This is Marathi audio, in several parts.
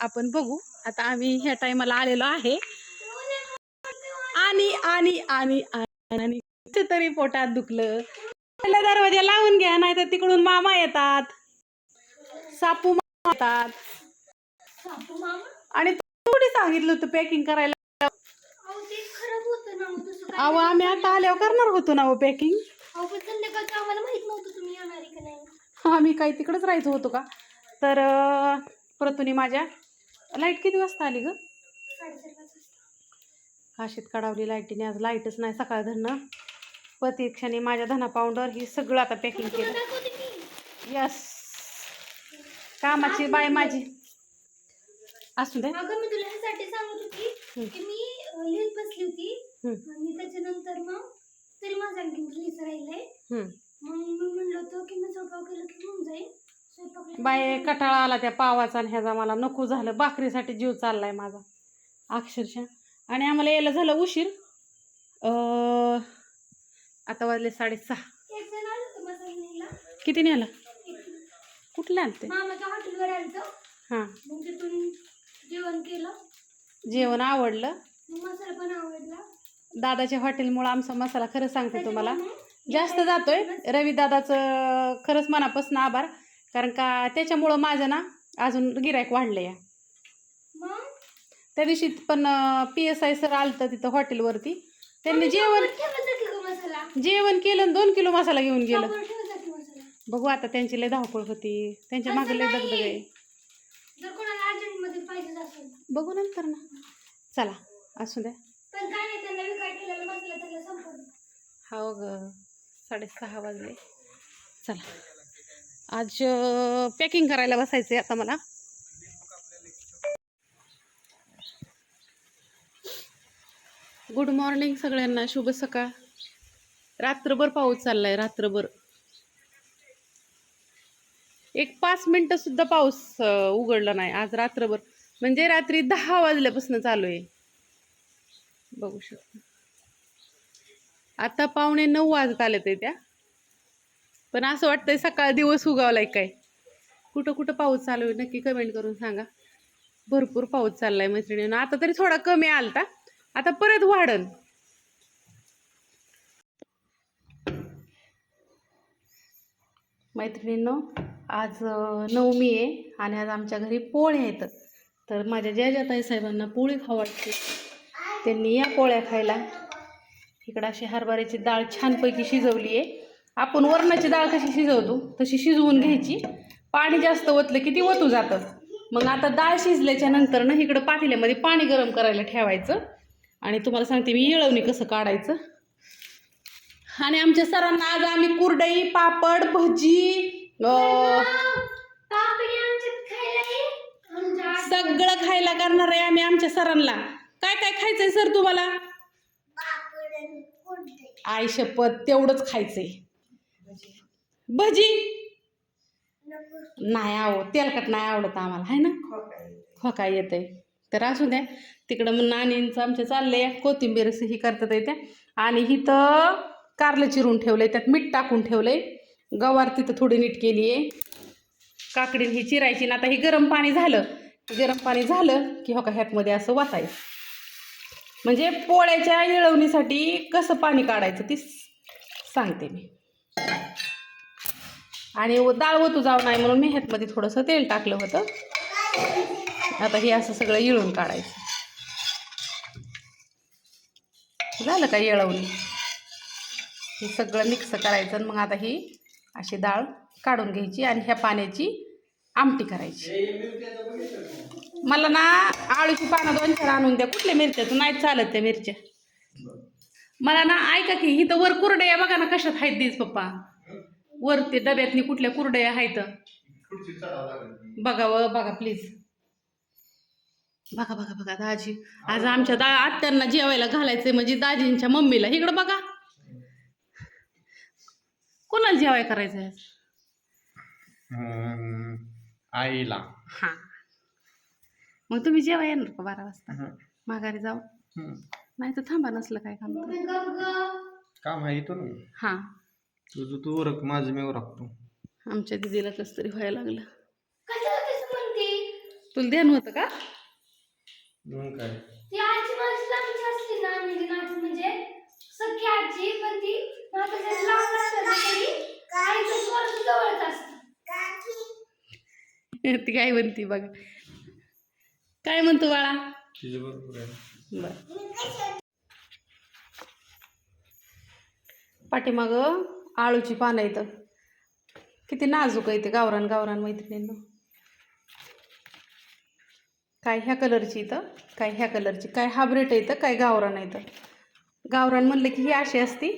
आपण बघू. आता आम्ही ह्या टायमाला आलेलो आहे. आणि आणि आणि आणि तरी पोटात दुखलं. दरवाजा लावून घ्या नाही तर तिकडून मामा येतात. सापू मामा येतात. आणि कुठे सांगितलं होतं पॅकिंग करायला. अहो आम्ही आता आल्यावर करणार होतो ना पॅकिंग आम्ही काही तिकडंच राहायचो होतो का? तर प्रतुनी माझ्या लाइट किती वाजता आली ग. काशीत काढावली लाईटीने आज लाईटच नाही सकाळ धरणं. प्रतीक्षाने माझ्या धना पावडर ही सगळं आता पॅकिंग केलं. यस कामाची बाय माझी. असू दे. अगं मी तुला ह्यासाठी सांगत होती की मी लिहित बसली होती. आणि त्याच्यानंतर मग तरी माझं आणखी राहिलंय. हम्म. मग मी म्हणलं होतं की मी स्वयंपाक केलं की होऊन जाईल. बाय कटाळा आला त्या पावाचा आणि ह्याचा मला नको झालं. भाकरीसाठी जीव चाललाय माझा. अक्षरशः. आणि आम्हाला यायला झालं उशीर. आता वाजले साडेसहा. किती नेला? एक कुठले आणते. हां. जेवण केलं. जेवण आवडलं. मसाला पण आवडला. दादाच्या हॉटेलमुळं आमचा मसाला खरं सांगते तुम्हाला. जास्त जातोय. रवी दादाचं खरंच मनापासून आभार. कारण का त्याच्यामुळं माझं ना अजून गिरायक वाढलं या त्या दिवशी पण पी एस आय सर आलतं तिथं हॉटेलवरती. त्यांनी जेवण जेवण केलं आणि दोन किलो मसाला घेऊन गेलं. बघू आता त्यांची लय धावपळ होती. त्यांच्या मागे लय दगदग आहे. बघू नंतर ना. चला असू द्या. हो ग. साडेसहा वाजले. चला. आज पॅकिंग करायला बसायचं आता मला. गुड मॉर्निंग सगळ्यांना शुभ सकाळ. रात्रभर पाऊस चाललाय रात्रभर. एक पाच मिनटं सुद्धा पाऊस उघडला नाही. आज रात्रभर. म्हणजे रात्री दहा वाजल्यापासून चालू आहे. बघू शकता. आता पावणे नऊ वाजत आले ते त्या. पण असं वाटतंय सकाळ दिवस उगावलाय काय. कुठं कुठं पाऊस चालू आहे नक्की कमेंट करून सांगा. भरपूर पाऊस चाललाय मैत्रिणीनं. आता तरी थोडा कमी आलता. आता परत वाढन. मैत्रिणींनो आज नवमी आहे आणि आज आमच्या घरी पोळे आहेत. तर माझ्या जयाताई साहेबांना पोळी खाऊ वाटते. त्यांनी या पोळ्या खायला. इकडं अशी हरभऱ्याची डाळ छानपैकी शिजवली आहे. आपण वरणाची डाळ कशी शिजवतो? तशी शिजवून घ्यायची. पाणी जास्त ओतलं की ती ओतू जातं. मग आता डाळ शिजल्याच्या नंतर ना इकडं पातेल्यामध्ये पाणी गरम करायला ठेवायचं. आणि तुम्हाला सांगते मी येळवणी कसं काढायचं. आणि आमच्या सरांना आज आम्ही कुरडई पापड भजी सगळं खायला करणार आहे आम्ही आमच्या सरांना. काय काय खायचंय सर तुम्हाला? पापड आणि कुरडई. आय शपथ तेवढंच खायचंय. भजी? नाही आहो तेलकट नाही आवडत आम्हाला आहे ना? खोका आहे तर असू द्या तिकडं मग नानींचं आमच्या चाललंय कोथिंबीर असं ही करतात येत्या आणि इथं कारलं चिरून ठेवलंय त्यात मीठ टाकून ठेवलंय. गवार तिथं थोडी नीट केली आहे. काकडीन ही चिरायची ना आता ही गरम पाणी झालं. गरम पाणी झालं की हो का ह्यातमध्ये असं वाचायचं म्हणजे पोळ्याच्या येळवणीसाठी कसं पाणी काढायचं ती सांगते मी. आणि व- डाळ ओतू जाऊ नाही म्हणून मेहतमध्ये थोडंसं तेल टाकलं होतं. आता हे असं सगळं येळून काढायचं. झालं का येळवणी? हे सगळं मिक्स करायचं आणि मग आता ही अशी डाळ काढून घ्यायची आणि ह्या पाण्याची आमटी करायची. मला ना आळूची पानं दोन चार आणून द्या. कुठल्या मिरच्या तू नाही चालत त्या मिरच्या. मला ना ऐका की इथं वर कुरडया बघा ना कशात आहेत दीज पप्पा. वर ते डब्यातनी कुठल्या कुरडया आहेत? बघा व बघा प्लीज बघा बघा बघा दाजी. आज आमच्या दा आत्यांना जेवायला घालायचंय म्हणजे दाजींच्या मम्मीला. इकडं बघा. कोणाला जेवाय करायचं आहे आज? हम्म, आईला. हां. मग तुम्ही जेवाय येणार का बारा वाजता? हं. माघारी जाऊ. नाही तर थांबा नसलं काय काम. काम आहे तो ना हां. तुझं तू उरक माझं मी उरकतो आमच्या दिदीला कसं तरी व्हायला लागलं. कशाला तसं म्हणते? तुला ध्यान होतं का? मग काय? ती आजी माझी लांबची असते ना म्हणजे नाती म्हणजे सख्खी आजी पण ती नात्याच्या लांब असते ना तरी आईचं स्वर जवळच असतं. ती काय म्हणती बघा. काय म्हणतो बाळा? तिचं बरोबर आहे. बर. पाठीमाग आळूची पानं येतं किती नाजूक आहे ते गावरान गावरान मैत्रिणींनो. काय ह्या कलरची इथं? काय ह्या कलरची? काय हाब्रेट येतं काय गावरान येतं गावरान म्हणलं की ही अशी असती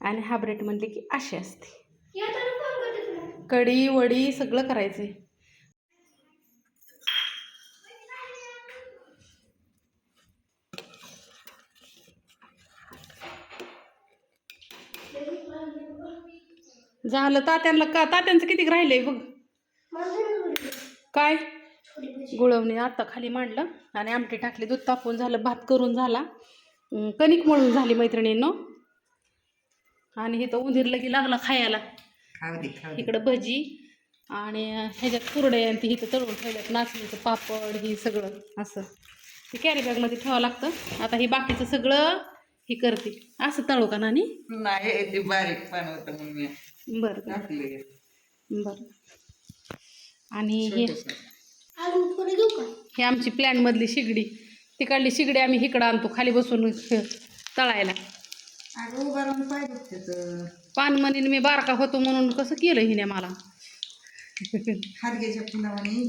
आणि हाब्रेट म्हणले की अशी असते. कढी वडी सगळं करायचंय. झालं तात्यांना का? तात्यांचं किती राहिलंय बघ. काय? गुळवणी आता खाली मांडलं आणि आमटी टाकली. दूध तापवून झालं भात करून झाला. कणिक मळून झाली मैत्रिणींनो. आणि इथं उंदीरला की लागला खायला. इकडं भजी आणि ह्याच्यात कुरडे आणि ती इथं तळून ठेवल्यात. नाचणीचं पापड ही सगळं असं. ते कॅरी बॅगमध्ये ठेवावं लागतं. आता हे बाकीचं सगळं ही करते. असं तळू का नानी? नाही ते बारीक पान होतं म्हणून मी. बरं बरं टाकले. बरं. आणि हे ही आमची प्लॅनमधली शिगडी. तिकडली शिगडी आम्ही इकडं आणतो खाली बसून तळायला. त्याचं पानमणीने मी बारका होतो म्हणून कसं केलं हिने मला? हारग्याच्या फुलावाने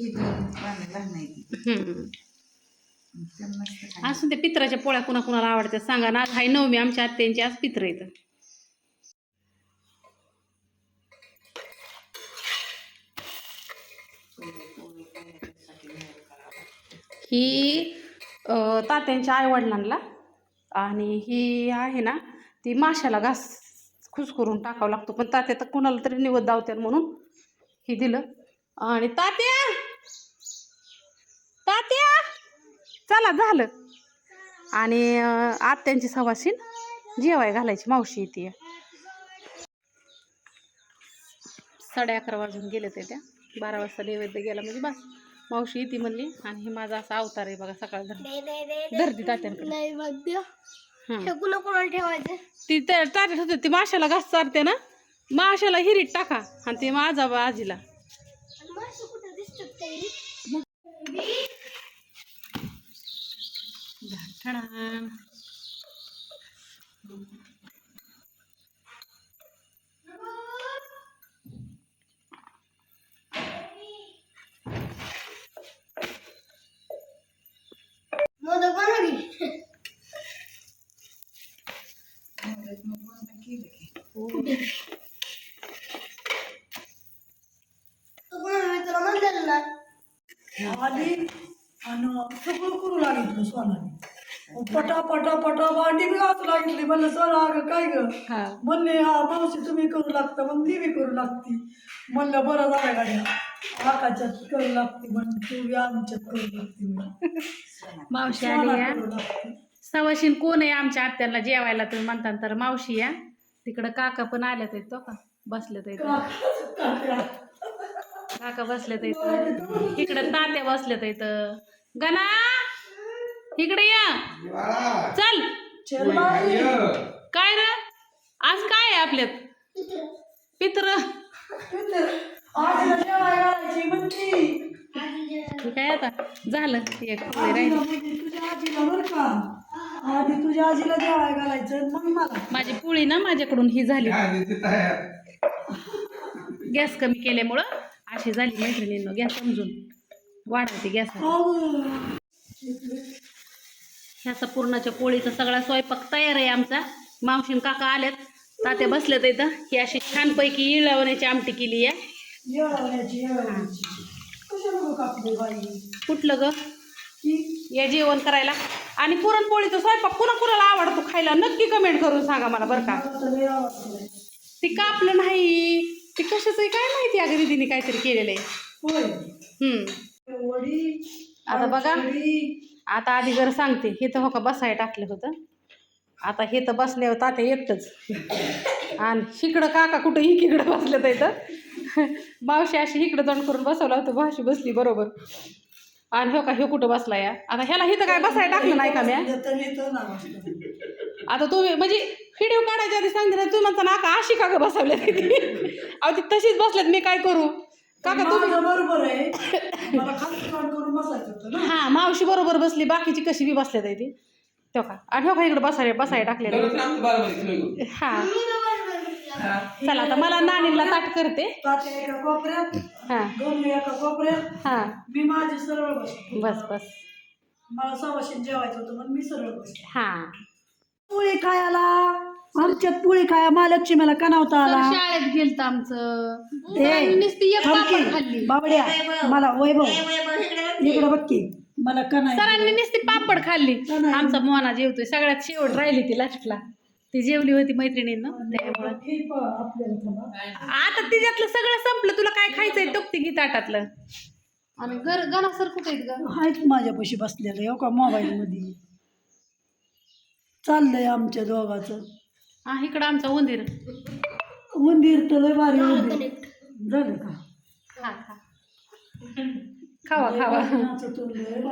असून ते पित्राच्या पोळ्या कुणा कुणाला आवडतात सांगा ना. आज हाय नवमी आमच्या आत्यांची आज पित्र येतं ही तात्यांच्या आईवडिलांना आणि ही आहे ना ती माशाला घास खुश करून टाकावं लागतो. पण तात्या तर कुणाला तरी निवड दावत्यात म्हणून ही दिलं. आणि तात्या! तात्या! चला झालं. आणि आत्यांची सवासीन जेवाय घालायची मावशी येते साडे अकरा वाजून गेले ते त्या. बारा वाजता नैवेद्य गेला म्हणजे बस. मावशी येते म्हणली आणि हे माझा असा अवतार आहे बघा सकाळ धर धरती तात्यांकडे. ठेवायचं? ती त्या तात्यात होते ती माशाला घास चारते ना. माशाला हिरीत टाका आणि ते माझा बा आजीला. म्हणलेलं ना आणि सगळं करू लागितलं सोनाने पटा पटा पटा भांडी बी घासू लागली म्हणलं अगं काय ग हा म्हणले हा मावशी तुम्ही करू लागता मग ती बी करू लागती म्हणलं बरं झालं गाड्या आकाशात करू लागते म्हण तू बी आमच्यात करू लागते मावशी आली या करू लागते सवाशीन कोण आहे आमच्या आत्याला जेवायला तुम्ही म्हणता तर मावशी या. तिकडं काका पण आल्यात आहेत तो का? बसलेत आहेत. काका काका बसलेत आहेत. इकडं तात्या बसलेत आहेत. गणा इकडे या. चल. काय र? आज काय आहे आपल्यात? पित्र. काय आता. झालं. एक पोळी आधी तुझ्या आजीला जेवायला घालायचं मग मला. माझी पोळी ना माझ्याकडून ही झाली. गॅस कमी केल्यामुळं अशी झाली मैत्रिणींनो. गॅस समजून. वाढवते गॅस. अहो, ह्याचा पूर्णाच्या पोळीचा सगळा स्वयंपाक तयार आहे आमचा. मावशीन काका आल्यात तात्या बसल्यात इथं. ही अशी छानपैकी इळवण्याची आमटी केली आहे. कुठलं ग? की या जेवण करायला? आणि पुरणपोळीचा स्वयंपाक कुणा कुणाला आवडतो खायला नक्की कमेंट करून सांगा मला बरं का. ती कापलं नाही. ते कशाचं काय माहिती अगं दीदीने काहीतरी केलेलं आहे आता बघा. आता आधी जर सांगते. हे तर हो का बसाय टाकलं होतं. आता हे तर बसल्यावर तात्या एकटंच. आणि इकडं काका कुठं इकडं बसलं तर. मावशी अशी इकडं तोंड करून बसवलं होतं. भाशी बसली बरोबर. आणि हो का ह्यो कुठं बसला या? आता ह्याला इथं काय बसायला टाकलं नाही का म्या. आता तुम्ही म्हणजे व्हिडिओ काढायच्या आधी सांगते ना तुम्ही म्हणता ना का अशी का ग बसवल्या अहो ती तशीच बसल्यात मी काय करू? काका तुम्ही बरोबर आहे. मला खाली तोंड करून बसायचं होतं ना. हा मावशी बरोबर बसली बाकीची कशी बी बसल्यात आहे ती. तो का? आणि हो का इकडे बसायला बारामती खेळ करू. हा. चला आता मला नानीला ताट करते. तात्या एका कोपऱ्यात हा. गणू एका कोपऱ्यात. हा. मी माझी सरळ बस बस. मला सवाशीन जेवायचं होतं म्हणून मी सरळ बसले. हा. पोळी खायला. आमच्यात पोळी खाया महालक्ष्मीला कनावता तर आला? शाळेत गेलत आमचं. ए, नुसती एक थांब पापड की. खाल्ली. बाबड्या मला वैभव. इकडे बघ की. मला कनाय सरांनी नुसती पापड खाल्ली. आमचा मोना जेवतोय सगळ्यात शेवट राहिली ती लास्टला. ती जेवली होती मैत्रिणीनं. त्यामुळं. आता तिच्यातलं सगळं संपलं तुला काय खायचंय टोकती घे ताटातलं. आणि गर गणा सर कुठे आहेत ग? आहेत माझ्यापाशी बसलेलं हो का मोबाईल मध्ये चाललंय आमच्या दोघाचं. हा इकडं आमचा उंदीर. मंदिर तर लय भारी उंदीर. झालं का? खा खा खावा खावा. नाचत उंदीर.